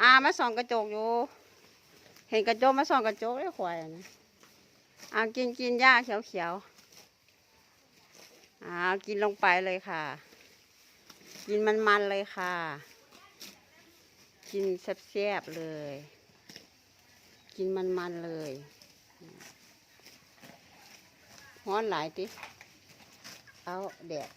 อามาส่องกระจกอยู่ เห็นกระจกมาส่องกระจกได้ควายอะนะอากินกินหญ้าเขียวเขียวๆอากินลงไปเลยค่ะ กินมันมันๆเลยค่ะ กินแซ่บๆเลย กินมันมันๆเลยฮ้อนหลายติเอาแดด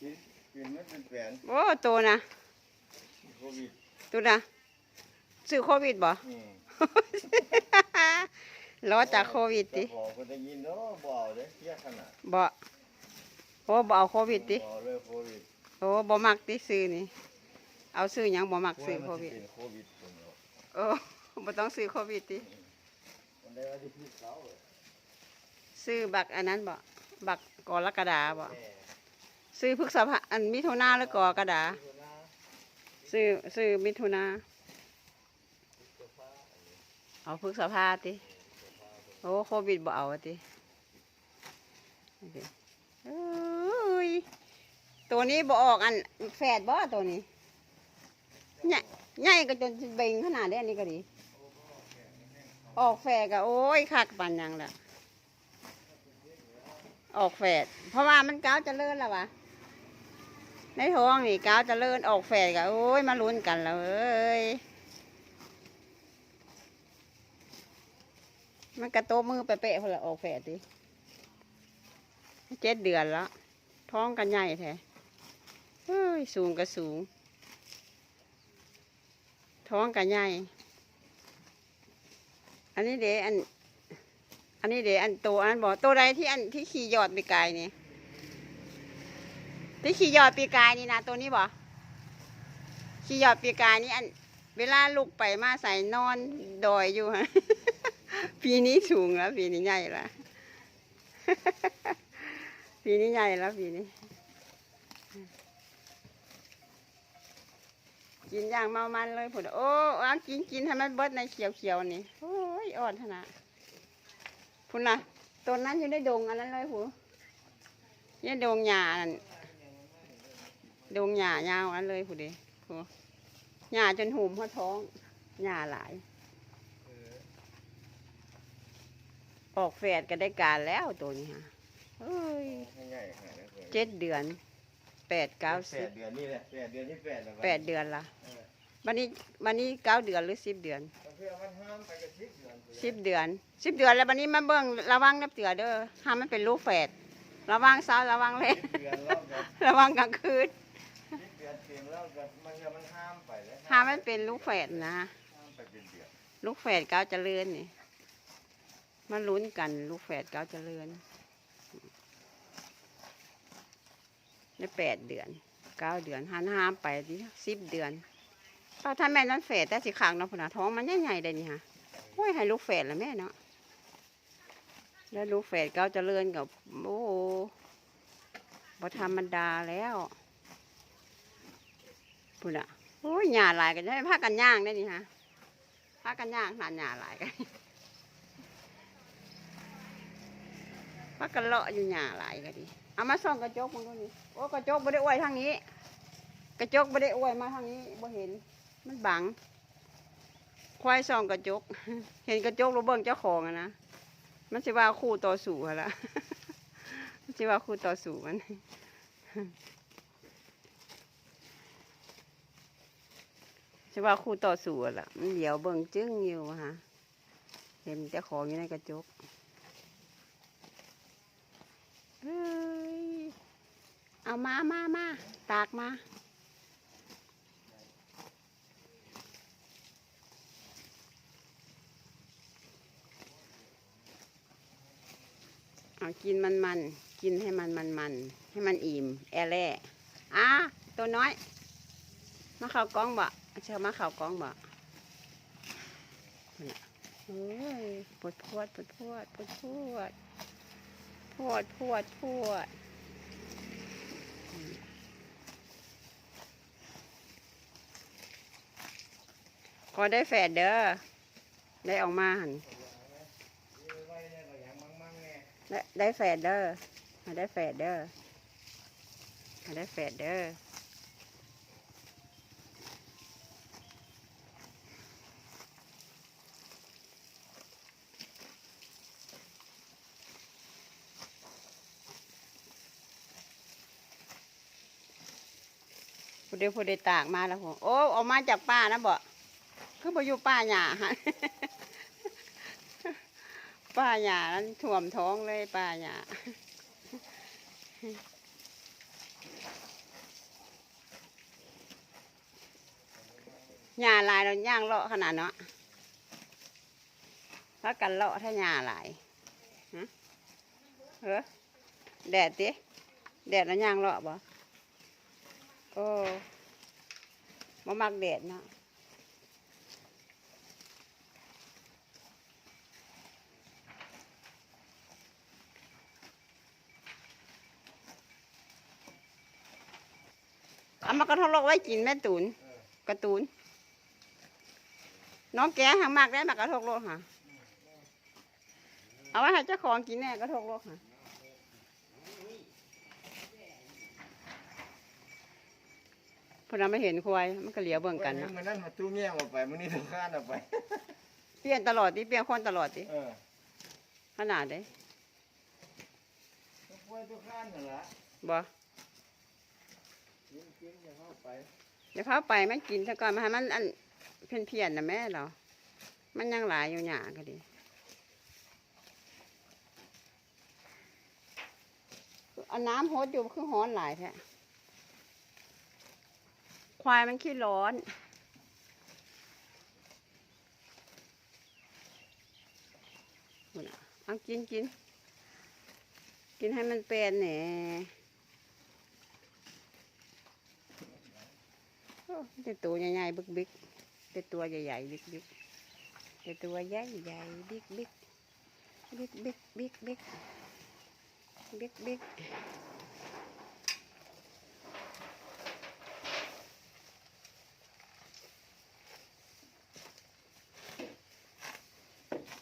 กินกินมันเป็นแผนโอ้ตัวนะ โควิดตัวนะซื้อโควิดบ่ อืมรอจากโควิดติแต่บอกคนได้ยินเนาะบ่เอาเด้เสียขนาดบ่โอ้บ่เอาโควิดติบ่เลยโควิดโอ้บ่มักติซื้อนี่ เอาซื้อหยังบ่มักซื้อโควิดเป็นโควิดคนเนาะโอ้บ่ต้องซื้อโควิดติมันได้ว่าที่พี่เขาเออซื้อบักอันนั้นบ่บักกรกฎาบ่แม่ซื้อพฤษภาอันมิถุนาหรือกรกฎาที่ว่า ซื้อซื้อมิถุนา เอาพฤษภาติ โอ้โควิดบ่เอาตินี่ดิเอ้ยตัวนี้บ่ออกอันแฝดบ่ตัวนี้ใหญ่ใหญ่ก็จนเบ่งขนาดนี้อันนี้ก็ดี ออกแฝดก็โอ้ยคักปันยังละออกแฝดเพราะว่ามันก้าวเจะเลื่อนแล้ววะ ในท้องนี่ก้าวจะเลื่อนออกแฝดก็โอ้ยมาลุ้นกันแล้วเอ้ยมันกระโตมือไปเปะพอละออกแฝดดิเจ็ดเดือนแล้ว ท้องกันใหญ่แท้เฮ้ยสูงก็สูง ท้องกันใหญ่อันนี้เดอัน อันนี้เดอันโตอันบอกโตใดที่อันที่ขี่ยอดไปีกายนี่ ที่ขี่ยอดปีกายนี่นะตัวนี้บ่ขี่ยอดปีกายนี่อัน เวลาลุกไปมาใส่นอนดอยอยู่ฮะปีนี้สูงแล้วปีนี้ใหญ่แล้วปีนี้ใหญ่แล้วปีนี้ กินอย่างเมามันเลยผุดโอ้เอากินกินให้มันเบิดในเขียวเขียวๆนี่โอ้ยอ่อนขนาดพุ่นนะต้นนั้นอยู่ในดงอันนั้นเลยผู้เนี่ยดงหญ้าน ดงหญ้ายาวอันเลยผู้เดีผู้หญ้าจนหุ่มหัวท้องหญ้าหลาย ออกแฝดก็ได้การแล้วตัวนี้ฮะเอ้ยให้ใหญ่ขนาดนั้นเลยเจ็ดเดือนแปดเก้าแปสิบดเดือนนี่แหละแปดเดือนที่แปดแล้วแปดเดือนละวันนี้วันนี้เก้าเดือนหรือสิบเดือนเพื่อมันห้ามไปกับสิบเดือนสิบเดือนสิบเดือนแล้ววันนี้มาเบิ่งระวังนับเตือเด้อห้ามมันเป็นลูกแฝดระวังเช้าระวังเล่นสิบเดือนแล้วก็ระวังกลางคืน สิบเดือนเต็มแล้วก็มันก็มันห้ามไปแล้วห้ามมันเป็นลูกแฝดนะ ห้ามไปเป็นเดือนลูกแฝดเก้าวเจริญนี่มาลุ้นกัน ลูกแฝดเก้าวเจริญได้แปดเดือนเก้าเดือนห้ามห้ามไปดิสิบเดือนป้าถ้าแม่นั้นแฝดแต่สิขางเนาะพุ่นนะท้องมันใหญ่ๆเลยนี่ฮะโอ้ยให้ลูกแฝดละแม่เนาะแล้วลูกแฝดเก้าวเจริญกับโอ้บ่ธรรมดาแล้ว พุ่นอะโอ้ยหญ้าหลายกันได้พากันย่างได้นี่ฮะพากันย่างหานหยาหลายกันพากันเลาะอยู่หยาหลายก็ดีเอามาส่องกระจกมึงดูนี่โอ้กระจกไม่ได้อวยทางนี้ กระจกไม่ได้อวยมาทางนี้บ่เห็น มันบังควายส่องกระจก เห็นกระจกราเบิ่งเจ้าของอะนะมันสิว่าคู่ต่อสู่ละมันสิว่าคู่ต่อสู้มัน สิว่าคู่ต่อสู่ล่ะมันเดี๋ยวเบิ่งจึ้งอยู่ฮะเห็นเจ้าของอยู่ในกระจกเฮ้ยเอามามามาตากมาเอากินมันมันกินให้มันมันมันให้มันอิ่มแอแล่อะตัวน้อย มาเข่ากล้องบ่ เชื่อมาข่าวกล้องบ่เนี่ยเฮ้ยปวดพวดปวดพวดปวดพวดพวดพวดพวดอืมขอได้แฝดเด้อ ได้ออกมาหันไว้เนี่ยก็ยังได้แฝดเด้อได้แฝดเด้อได้แฝดเด้อ เดี๋ยวผู้ใดตากมาแล้วผมโอ้ออกมาจากป้านะบ่คือบ่อยู่ป้าหญ้าฮะป้าหญ้านั้นท่วมท้องเลยป้าหญ้าหญ้าลายเราย่างเลาะขนาดเนาะพักกันเลาะถ้าหญ้าลายฮะเออแดดติแดดแล้วย่างเลาะบ่ โอ้มามักแดดเนาะเอามากระทงโลกไว้กินแม่ตุนกระตูน น้องแกหางมากได้มากระทกโลกค่ะ เอาไว้ให้เจ้าของกินแน่กระทกโลกค่ะ พอเราไม่เห็นควายมันก็เหลียวเบิ่งกันเนาะเนาะมันนั่นมาตู้เมี่ยงออกไปมันนี่ถึงข้านออกไป เปลี่ยนตลอดดิเปลี่ยนคนตลอดดิเออขนาดเด้ต้องป่วยตัวข้านนั่นล่ะบ่กินกินอย่าเข้าไปเดี๋ยวพาไปมันกินซะก่อนมาให้มันอันเพี้ยนเพียนๆนะแม่เรามันยังหลายอยู่หยาก็ดีเอาน้ำโฮดอยู่คือฮ้อนหลายแท้ ควายมันขี้ร้อนนะเอากินกิน กินให้มันเป็นแหน่โอ้แต่ตัวใหญ่ๆบิ๊กบิ๊กๆแต่ตัวใหญ่ๆบิ๊กบิ๊กๆแต่ตัวใหญ่ใหญ่ๆบิ๊กบิ๊กบิ๊กบิ๊กบิ๊กบิ๊กบิ๊กบิ๊ก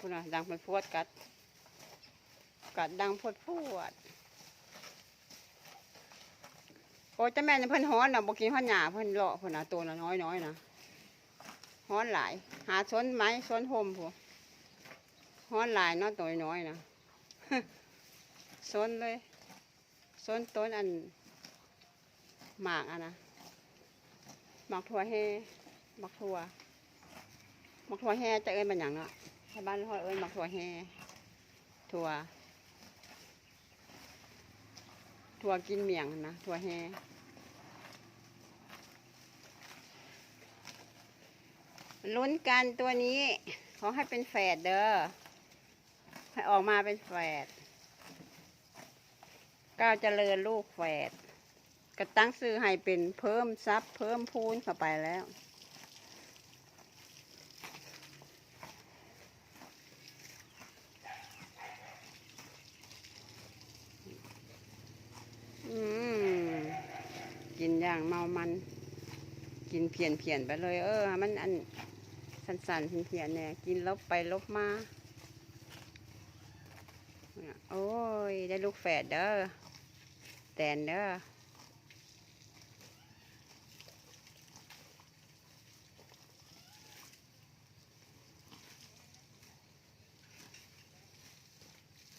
คุณนะดังเป็นพวดกัด กัดดังพวดพวด โอ้จ้าแม่เนี่ยเพิ่นฮ้อนน่ะบ่กินฮ้อนหญ้าเพิ่นเลาะเพิ่นนะตัวน้อยน้อยนะฮ้อนหลาย หาสนไม้สนห่มพวฮ้อนหลายเนาะตัวน้อยนะสนเลยสนต้นอันหมากอะนะหมากถั่วแห่หมากถั่วหมากถั่วแห่จะเอิ้นเป็นหยังเนาะาวบ้านเขาเอิ้นหมากถั่วแห่ถั่ว ถั่วกินเมี่ยงนะถั่วแฮลุ้นกันตัวนี้ขอให้เป็นแฝดเด้อให้ออกมาเป็นแฝดก้าวเจริญลูกแฝดก็ตั้งซื้อให้เป็นเพิ่มทรัพย์เพิ่มพูนเข้าไปแล้ว กินอย่างเมามัน กินเพียนเพียนไปเลย เออ มันอันสันสันๆเพียนๆเนี่ยกินลบไปลบมาโอ้ย ได้ลูกแฝดเด้อแตนเด้อ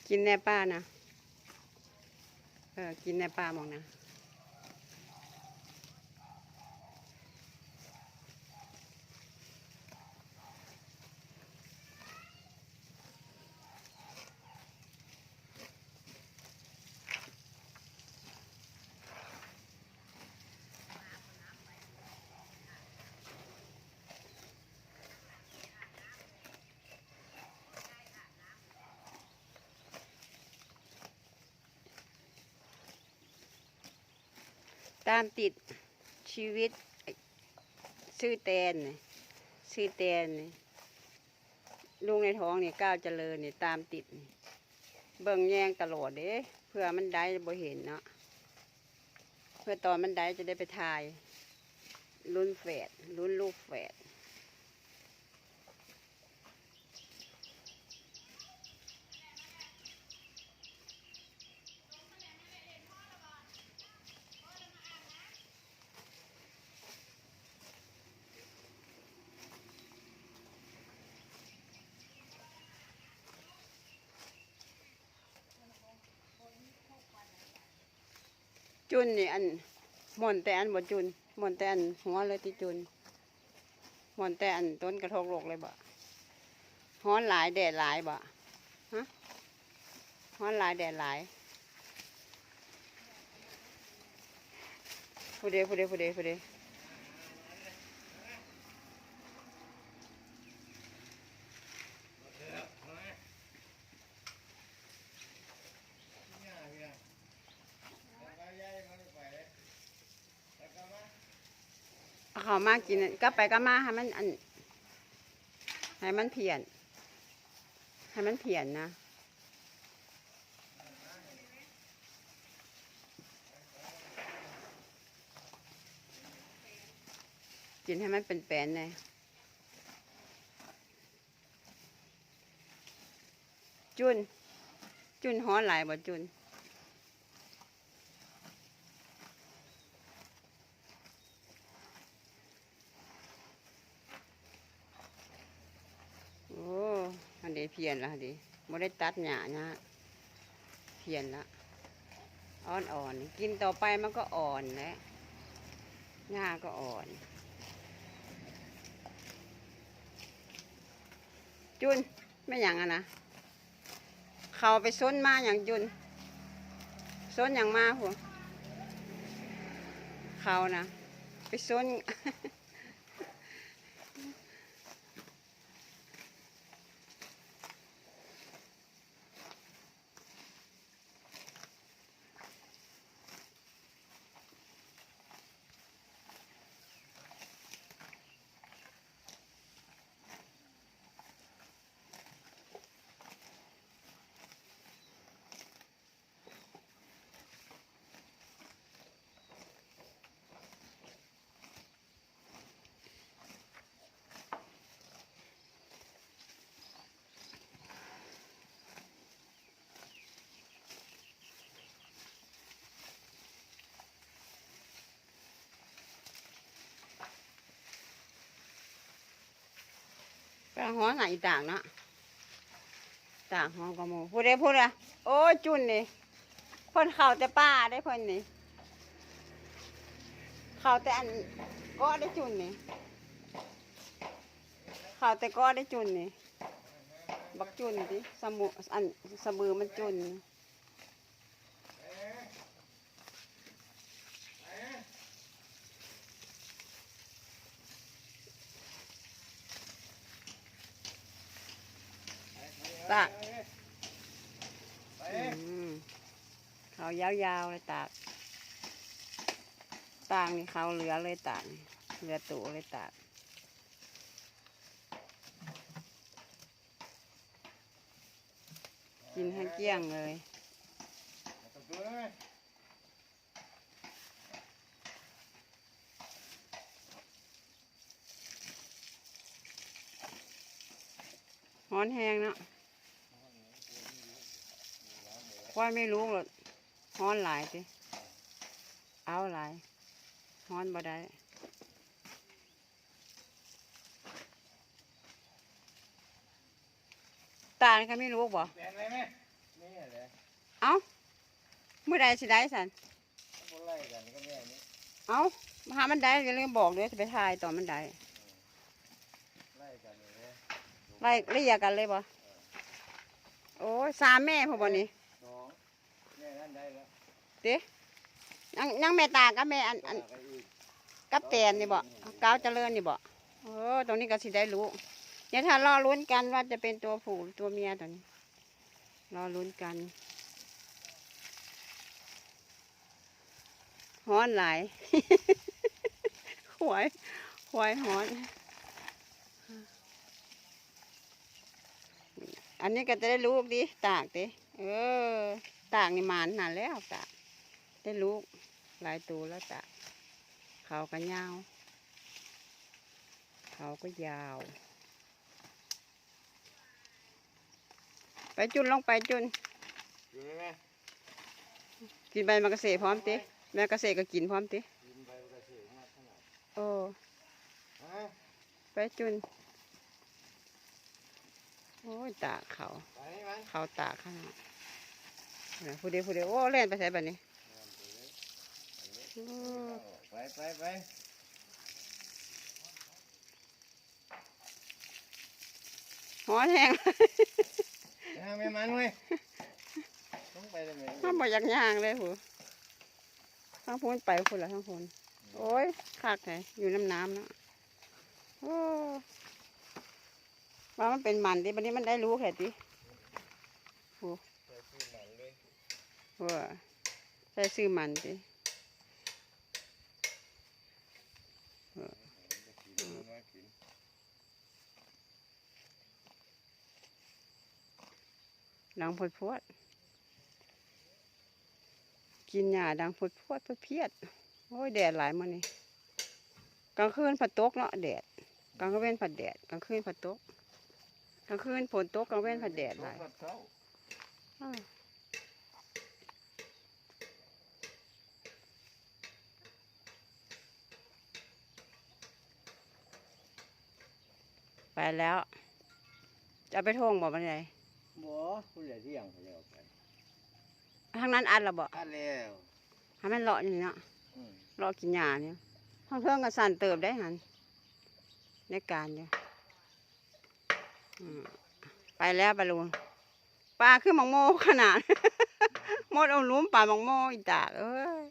กินแน่ป้านะ เออ กินในป่ามองนะ ตามติดชีวิต ซื่อแตนซื่อแตนลุงในท้องเนี่ยก้าวเจริญเนี่ยตามติด เบิ่งแยงตลอดเด้เพื่อมันได้บ่เห็นเนาะเพื่อตอนมันได้จะได้ไปถ่าย รุ่นแฝดรุ่นลูกแฝด จุนนี่อันหม่อนแต่อันบ่จุนหมอนแต่อันหัวเลยที่จุนหมอนแต่อันต้นกระทกโลกเลยบ่ฮ้อนหลายแดดหลายบ่ฮะฮ้อนหลายแดดหลายผู้เดผู้เดผู้เดผู้เดียเฮียแล้วก็ย้ายมันไปเลยแล้วก็มา เอาเขามากินก็ไปก็มาให้มันอันให้มันเพียนให้มันเพียนนะกินให้มันเป็นแปนเลยจุนจุนฮ้อนหลายบ่จุน โอ้อันนี้ เพียนแล้วดิไม่ได้ตัดหญ้านะเพียนละอ่อนอ่อนๆกินต่อไปมันก็อ่อนแล้วหญ้าก็อ่อน จุนไม่อย่างอะนะเขาไปซ้นมาอย่างจุนซ้นอย่างมาหัวเขานะไปซ้น หัวไหนต่างนะต่างหัวกมูพูดได้พูดอะโอ้จุนนี่เพ่นเข่าแต่ป้าได้พนนี่เข่าแต่อันก็ได้จุนนี่เข่าแต่ก็ได้จุนนี่บักจุนดิสมุอันสมือมันจุนนี่ตาก ไป อืมเขา ยาวเลยตาก ตากนี่เขาเหลือเลยตาก เหลือตัวเลยตากกินให้เกลี้ยงเลยตบตัวเลยฮ้อนแห้งเนาะควายไม่รู้หรอก ฮ้อนหลายสิเอาหลายฮ้อนบ่ได้ตาลก็ไม่รู้บ่แปลงอะไรไหมนี่แหละเอ้าเมื่อใดสิได้สันก็ไล่กันก็แม่นี่เอ้าหามันได้อย่าลืมบอกด้วยจะไปถ่ายตอนมันได้ไล่กันเลยไล่เรียกกันเลยบ่โอ้ยสามแม่พอบ่นี่สองแม่ นั่นได้แล้วเด้ยังยังแม่ตากับแม่อันอันตากไปอีกกับแตนนี่บ่ก้าวเจริญนี่บ่เออตรงนี้ก็สิได้รู้เดี๋ยวถ้ารอลุ้นกันว่าจะเป็นตัวผู้หรือตัวเมียตอนนี้รอลุ้นกันฮ้อนหลาย หวยหวยฮ้อน อันนี้ก็จะได้ลูกดิตากดิเออ ตากนี่หมานนานแล้วตากได้ลูกหลายตัวแล้วตากเขาก็ยาว เขาก็ยาว ไปจุนลงไปจุนอยู่ไหมแม่กินใบมะกะเสพร้อมติแม่กะเสก็กินพร้อมติยินไปกระเสือกมากขนาดโอ้ฮะไปจุนโอ้ยตากเขาไปมันเขาตากขนาดน่ะ ผู้เดียวผู้เดียวโอ้เล่นไปใช่แบบนี้ไปไปไปหัวแห้งไม่มันเว้ยต้องไปเลยห้ามบ่อยางยางเลยหูทั้งพูนไปพูนละทั้งพูนโอ้ยขาดไงอยู่น้ำน้ำนะโอ้ว่ามันเป็นมันดิวันนี้มันได้รู้แค่ดิหู ว่าใส่ซื้อมันดิดังพดพวด กินหญ้าดังพดพวดพดเพียด โอ้ยแดดหลายมันนี่กลางคืนผัดตกเนาะแดดกลางเว้นผัดแดดกลางคืนผัดตกกลางคืนฝนตกกลางเว้นผัดแดดหลาย ตกเช้า อ้าว ไปแล้ว จะเอาไปท่งบอกมันไงบ่ผู้ใหญ่ที่ยังเขาจะเอาไปทางนั้นอัดและบอกอัดแล้วให้มันเลาะนี่เนาะอืมเลาะกินหญ้าเนี่ยห้องเครื่องก็สั่นเติบได้หันในการเนี่ยอืมไปแล้วปลาลูนปลาคือหมังโมขนาด หมดเอาหลุมปลาหมังโมอีตากเอ้ย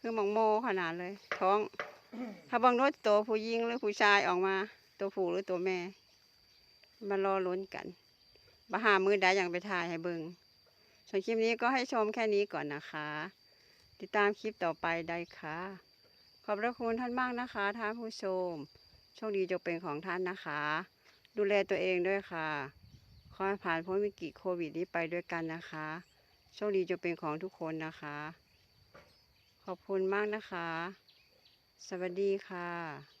คือหมังโมขนาดเลย ท้อง ถ้าเบางรถตัวผู้หญิงหรือผู้ชายออกมา ตัวผู้หรือตัวแม่ มารอลุ้นกันบาหามือใดอย่างไปถ่ายให้เบิงส่วนคลิปนี้ก็ให้ชมแค่นี้ก่อนนะคะ ติดตามคลิปต่อไปได้ค่ะ ขอบพระคุณท่านมากนะคะท่านผู้ชม โชคดีจงเป็นของท่านนะคะ ดูแลตัวเองด้วยค่ะขอให้ผ่านพ้นวิกฤตโควิดนี้ไปด้วยกันนะคะ โชคดีจงเป็นของทุกคนนะคะ ขอบคุณมากนะคะ สวัสดีค่ะ